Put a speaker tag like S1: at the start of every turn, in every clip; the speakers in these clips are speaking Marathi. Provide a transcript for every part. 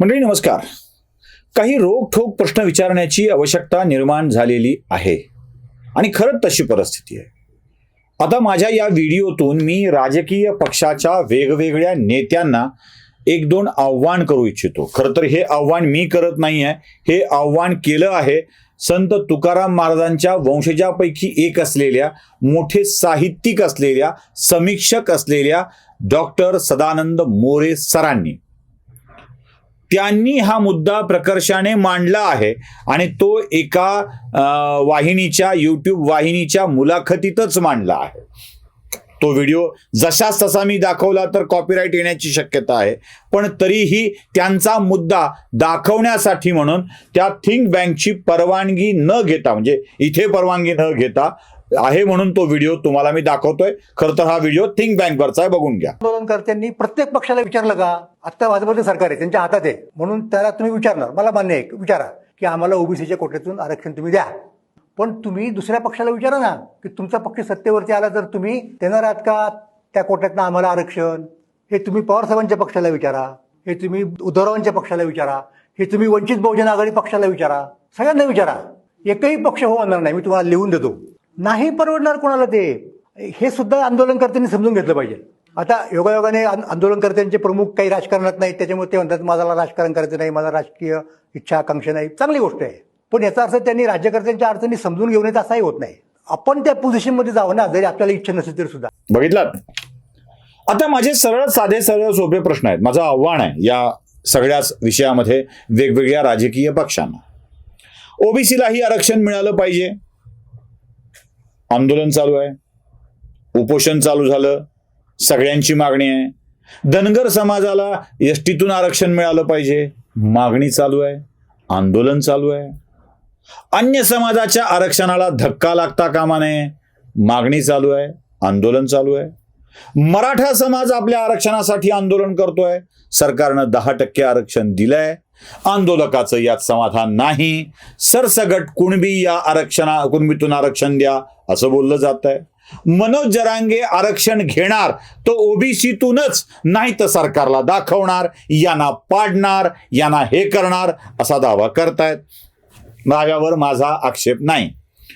S1: मंडळी नमस्कार. काही रोखठोक प्रश्न विचारण्याची आवश्यकता निर्माण झालेली आहे आणि खरंच तशी परिस्थिती आहे. आता माझ्या या व्हिडिओतून मी राजकीय पक्षाच्या वेगवेगळ्या नेत्यांना एक दोन आव्हान करू इच्छितो. खरं तर हे आव्हान मी करत नाही आहे हे आव्हान केलं आहे संत तुकाराम महाराजांच्या वंशजापैकी एक असलेल्या मोठे साहित्यिक असलेल्या समीक्षक असलेल्या डॉक्टर सदानंद मोरे सरांनी. त्यांनी हा मुद्दा प्रकर्षाने मांडला आहे आणि तो एका वाहिनीच्या यूट्यूब वाहिनीच्या मुलाखतीतच मांडला आहे. तो व्हिडिओ जशाच तसा मी दाखवला तर कॉपीराईट येण्याची शक्यता आहे. पण तरीही त्यांचा मुद्दा दाखवण्यासाठी म्हणून त्या थिंक बँकची परवानगी न घेता म्हणजे इथे परवानगी न घेता आहे म्हणून तो व्हिडिओ तुम्हाला मी दाखवतोय. खरं तर हा व्हिडिओ थिंक बँकवरचा आहे बघून घ्या.
S2: आंदोलनकर्त्यांनी प्रत्येक पक्षाला विचारलं का? आता भाजपचं सरकार आहे त्यांच्या हातात आहे. म्हणून त्याला तुम्ही विचारणार. मला मान्य आहे विचारा की आम्हाला ओबीसीच्या कोट्यातून आरक्षण तुम्ही द्या. पण तुम्ही दुसऱ्या पक्षाला विचारा ना की तुमचा पक्ष सत्तेवरती आला तर तुम्ही देणार आहात का? त्या कोट्यातनं आम्हाला आरक्षण? हे तुम्ही पवारसाहेबांच्या पक्षाला विचारा. हे तुम्ही उद्धवरावांच्या पक्षाला विचारा. हे तुम्ही वंचित बहुजन आघाडी पक्षाला विचारा. सगळ्यांना विचारा. एकही पक्ष हो नाही मी तुम्हाला लिहून देतो. नाही परवडणार कोणाला ते? हे सुद्धा आंदोलनकर्त्यांनी समजून घेतलं पाहिजे. आता योगायोगाने आंदोलनकर्त्यांचे प्रमुख काही राजकारणात नाहीत त्याच्यामुळे ते म्हणतात माझा राजकारण करायचं नाही मला राजकीय इच्छा आकांक्षा नाही. चांगली गोष्ट आहे. पण याचा अर्थ त्यांनी राज्यकर्त्यांच्या अडचणी समजून घेऊन येत असाही होत नाही. आपण त्या पोझिशनमध्ये जावं ना जरी आपल्याला इच्छा नसेल तरी सुद्धा.
S1: बघितलात आता माझे सरळ साधे सरळ सोपे प्रश्न आहेत. माझं आव्हान आहे या सगळ्याच विषयामध्ये वेगवेगळ्या राजकीय पक्षांना. ओबीसीलाही आरक्षण मिळालं पाहिजे. आंदोलन चालू आहे. उपोषण चालू झालं. सगळ्यांची मागणी आहे. धनगर समाजाला एस टीतून आरक्षण मिळालं पाहिजे. मागणी चालू आहे. आंदोलन चालू आहे. अन्य समाजाच्या आरक्षणाला धक्का लागता कामा नये. मागणी चालू आहे. आंदोलन चालू आहे. मराठा समाज आपल्या आरक्षणासाठी आंदोलन करतोय. सरकारनं दहा टक्के आरक्षण दिलंय. आंदोलकाचं यात समाधान नाही. सरसगट कुणबी या आरक्षणा कुणबीतून आरक्षण द्या. असं बोललं जात आहे मनोज जरांगे आरक्षण घेणार तो ओबीसीतूनच नाही तर सरकारला दाखवणार यांना पाडणार यांना हे करणार असा दावा करतायत. दाव्यावर माझा आक्षेप नाही.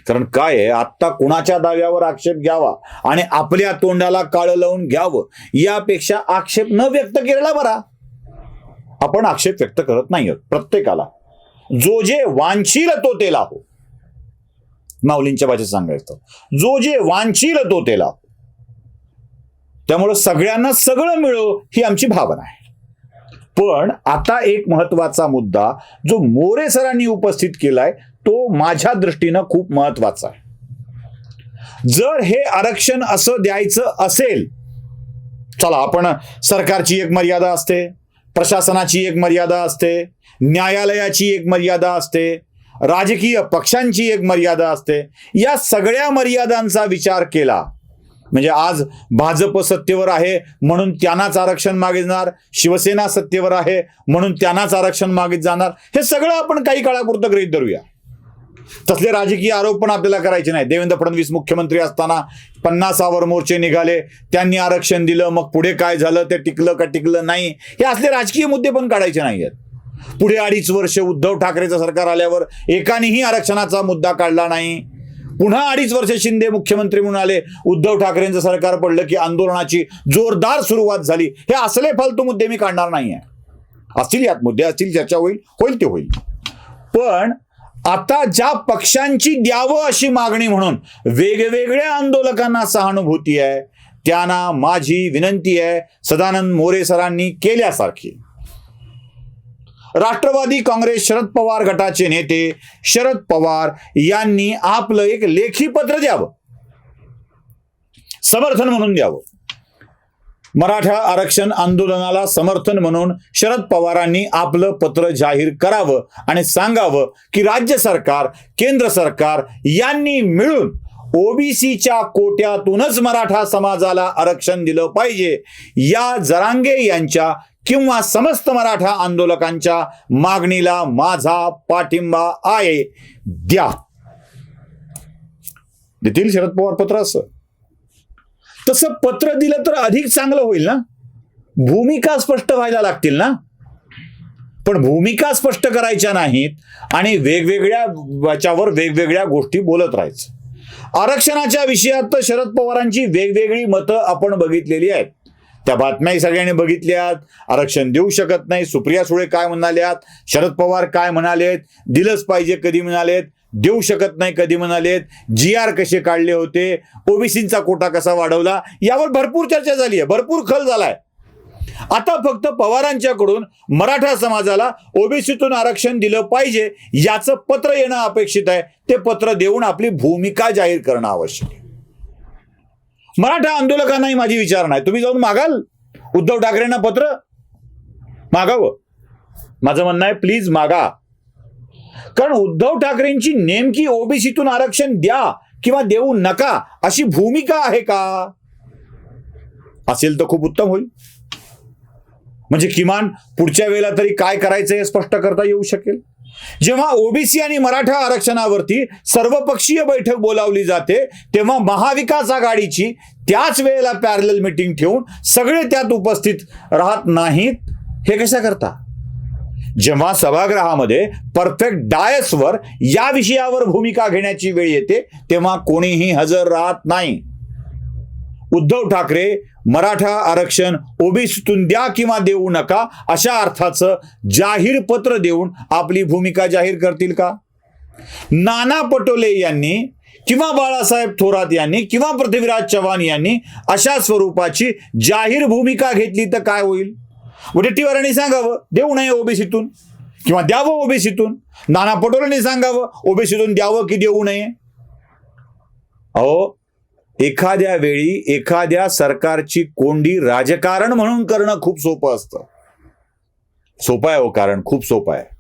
S1: कारण काय आहे आत्ता कुणाच्या दाव्यावर आक्षेप घ्यावा आणि आपल्या तोंडाला काळं लावून घ्यावं यापेक्षा आक्षेप न व्यक्त केलेला बरा. आपण आक्षेप व्यक्त करत नाही आहोत प्रत्येकाला. जो जे वांछील तो तेला हो. माऊलींच्या भाषेत सांगायचं. जो जे वांछील तो तेला त्यामुळं सगळ्यांना सगळं मिळो ही आमची भावना आहे. पण आता एक महत्त्वाचा मुद्दा जो मोरे सरांनी उपस्थित केलाय तो माझ्या दृष्टीनं खूप महत्त्वाचा आहे. जर हे आरक्षण असं द्यायचं असेल चला आपण सरकारची एक मर्यादा असते प्रशासनाची एक मर्यादा असते न्यायालयाची एक मर्यादा असते राजकीय पक्षांची एक मर्यादा असते. या सगळ्या मर्यादांचा विचार केला म्हणजे आज भाजप सत्तेवर आहे म्हणून त्यांनाच आरक्षण मागे जाणार शिवसेना सत्तेवर आहे म्हणून त्यांनाच आरक्षण मागे जाणार हे सगळं आपण काही काळापुरतं गृहित धरूया. तसले राजकीय आरोप पण आपल्याला करायचे नाही देवेंद्र फडणवीस मुख्यमंत्री असताना पन्नासावर मोर्चे निघाले त्यांनी आरक्षण दिलं मग पुढे काय झालं ते टिकलं का टिकलं नाही हे असले राजकीय मुद्दे पण काढायचे नाही आहेत पुढे अडीच वर्ष उद्धव ठाकरेचं सरकार आल्यावर एकानेही आरक्षणाचा मुद्दा काढला नाही. पुन्हा अडीच वर्ष शिंदे मुख्यमंत्री म्हणून आले. उद्धव ठाकरेंचं सरकार पडलं की आंदोलनाची जोरदार सुरुवात झाली. हे असले फालतू मुद्दे मी काढणार नाहीये. असतील यात मुद्दे असतील चर्चा होईल होईल ते होईल. पण आता ज्या पक्षांची द्यावं अशी मागणी म्हणून वेगवेगळ्या आंदोलकांना सहानुभूती आहे त्यांना माझी विनंती आहे सदानंद मोरे सरांनी केल्यासारखी. राष्ट्रवादी काँग्रेस शरद पवार गटाचे नेते शरद पवार यांनी आपलं एक लेखी पत्र द्यावं. समर्थन म्हणून द्यावं. मराठा आरक्षण आंदोलनाला समर्थन म्हणून शरद पवारांनी आपलं पत्र जाहीर करावं आणि सांगावं की राज्य सरकार केंद्र सरकार यांनी मिळून ओबीसीच्या कोट्यातूनच मराठा समाजाला आरक्षण दिलं पाहिजे. या जरांगे यांच्या किंवा समस्त मराठा आंदोलकांच्या मागणीला माझा पाठिंबा आहे. द्या. देतील शरद पवार पत्र असं. तसं पत्र दिलं तर अधिक चांगलं होईल ना? भूमिका स्पष्ट व्हायला लागतील ना? पण भूमिका स्पष्ट करायच्या नाहीत आणि वेगवेगळ्या याच्यावर वेगवेगळ्या गोष्टी बोलत राहायचं. आरक्षणाच्या विषयात तर शरद पवारांची वेगवेगळी मतं आपण बघितलेली आहेत. त्या बातम्याही सगळ्यांनी बघितल्यात. आरक्षण देऊ शकत नाही. सुप्रिया सुळे काय म्हणाल्यात? शरद पवार काय म्हणालेत? दिलंच पाहिजे कधी म्हणालेत? देऊ शकत नाही कधी म्हणालेत? जी आर कसे काढले होते? ओबीसींचा कोटा कसा वाढवला? यावर भरपूर चर्चा झाली आहे. भरपूर खल झालाय. आता फक्त पवारांच्याकडून मराठा समाजाला ओबीसीतून आरक्षण दिलं पाहिजे याचं पत्र येणं अपेक्षित आहे. ते पत्र देऊन आपली भूमिका जाहीर करणं आवश्यक आहे. मराठा आंदोलकांनाही माझी विचार नाही. तुम्ही जाऊन मागाल. उद्धव ठाकरेंना पत्र? मागावं. माझं म्हणणं आहे प्लीज मागा. कारण उद्धव ठाकरेंची नेमकी ओबीसीतून आरक्षण द्या किंवा देऊ नका अशी भूमिका आहे का? असेल तर खूप उत्तम होईल. म्हणजे किमान पुढच्या वेळेला तरी काय करायचं हे स्पष्ट करता येऊ शकेल? जेव्हा ओबीसी आणि मराठा आरक्षणावरती सर्वपक्षीय बैठक बोलावली जाते तेव्हा महाविकास आघाडीची त्याच वेळेला पॅरल मिटिंग ठेवून सगळे त्यात उपस्थित राहत नाहीत. हे कशा करता? जेव्हा सभागृहामध्ये परफेक्ट डायसवर या विषयावर भूमिका घेण्याची वेळ येते तेव्हा कोणीही हजर राहत नाही. उद्धव ठाकरे मराठा आरक्षण ओबीसीतून द्या किंवा देऊ नका अशा अर्थाचं जाहीर पत्र देऊन आपली भूमिका जाहीर करतील का? नाना पटोले यांनी किंवा बाळासाहेब थोरात यांनी किंवा पृथ्वीराज चव्हाण यांनी अशा स्वरूपाची जाहीर भूमिका घेतली तर काय होईल? वडेट्टीवारांनी सांगावं देऊ नये ओबीसीतून किंवा द्यावं ओबीसीतून. नाना पटोलेंनी सांगावं ओबीसीतून द्यावं की देऊ नये? अहो एखाद्या वेळी एखाद्या सरकारची कोंडी राजकारण म्हणून करणं खूप सोपं असतं. सोपं आहे हो कारण खूप सोपं आहे.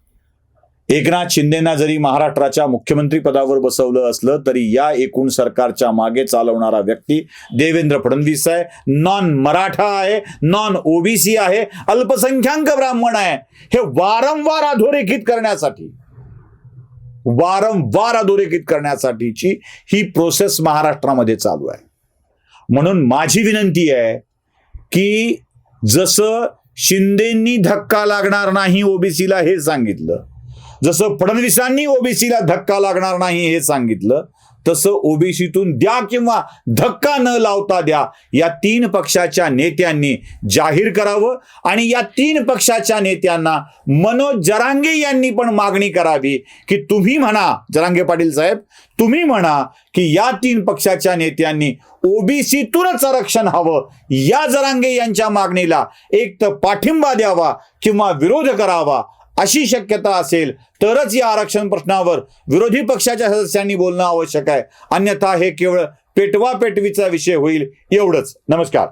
S1: एकनाथ शिंदेना जरी महाराष्ट्राच्या मुख्यमंत्री पदावर बसवलं असलं तरी या एकूण सरकारच्या मागे चालवणारा व्यक्ती देवेंद्र फडणवीस आहे. नॉन मराठा आहे नॉन ओबीसी आहे अल्पसंख्याक ब्राह्मण आहे. हे वारंवार अधोरेखित करण्यासाठी. वारंवार अधोरेखित करण्यासाठीची ही प्रोसेस महाराष्ट्रामध्ये चालू आहे. म्हणून माझी विनंती आहे की जसं शिंदेंनी धक्का लागणार नाही ओबीसीला हे सांगितलं जसं फडणवीसांनी ओबीसीला धक्का लागणार नाही हे सांगितलं तसं ओबीसीतून द्या किंवा धक्का न लावता द्या. या तीन पक्षाच्या नेत्यांनी जाहीर करावं आणि या तीन पक्षाच्या नेत्यांना मनोज जरांगे यांनी पण मागणी करावी की तुम्ही म्हणा जरांगे पाटील साहेब तुम्ही म्हणा की या तीन पक्षाच्या नेत्यांनी ओबीसीतूनच आरक्षण हवं. या जरांगे यांच्या मागणीला एक तर पाठिंबा द्यावा किंवा विरोध करावा. अशी शक्यता असेल तरच या आरक्षण प्रश्नावर विरोधी पक्षाच्या सदस्यांनी बोलणं आवश्यक आहे. अन्यथा हे केवळ पेटवा पेटवीचा विषय होईल एवढंच. नमस्कार.